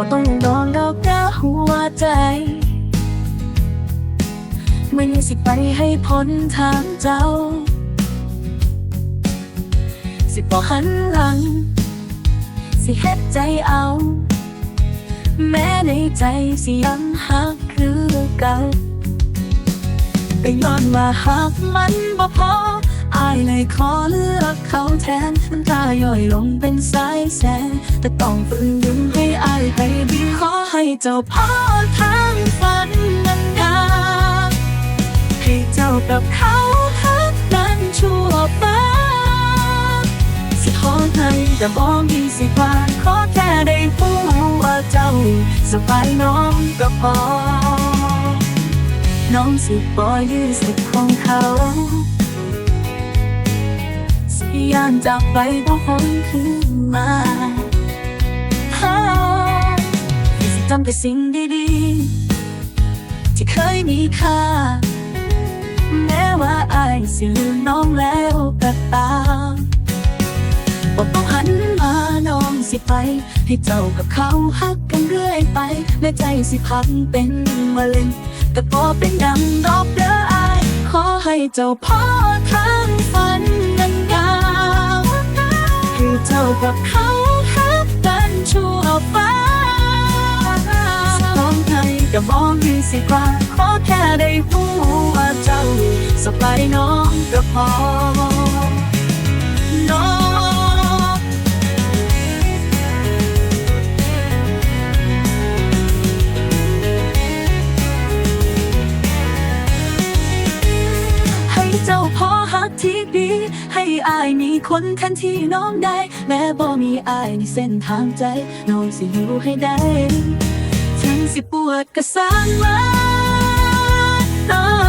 บ่ต้องดองดอกดาหัวใจมึงสิไปให้พ้นทางเจ้า สิบ่หันหลัง สิเฮ็ดใจเอา แม้ในใจสิยังหักคือเก่าก็ย้อนว่าหักมันบ่พออายเลยขอเลือกเขาแทนน้ำตาย่อยลงเป็นสายแสนแต่ต้องฝืนดึง ให้อายไปบินขอให้เจ้าพอทางฝันนั้นดาให้เจ้ากับเขาหักกันชั่วฟ้าสิขอให้แต่บอกยิ่งสิกว่าขอแค่ได้พูดว่าเจ้าสบายน้องก็พอ น้องสิปล่อยยืดสิของเขาสิยานจากไปเพราะคนขึ้นมา จำแต่สิ่งดีๆ ที่เคยมีค่า แม้ว่าอายสิลืมน้องแล้วก็ตามบ่ต้องหันมาน้องสิไป ให้เจ้ากับเขาฮักกันเรื่อยไปและใจสิพันเป็นมะเร็งแต่พอเป็นดังดอกเด้ออาย ขอให้เจ้าพ่อทางฝันนั้นยาวคือเจ้ากับเขา องไห้ก็มองดีสิกว่าขอแค่ได้พูว่าเจ้าสบายน้องก็พอน้องให้เจ้าพอหักที่ดี ให้อายมีคนแทนที่น้องได้ แม้บ่มีอายในเส้นทางใจ น้องสิอยู่ให้ได้ si buat ke sana. Oh.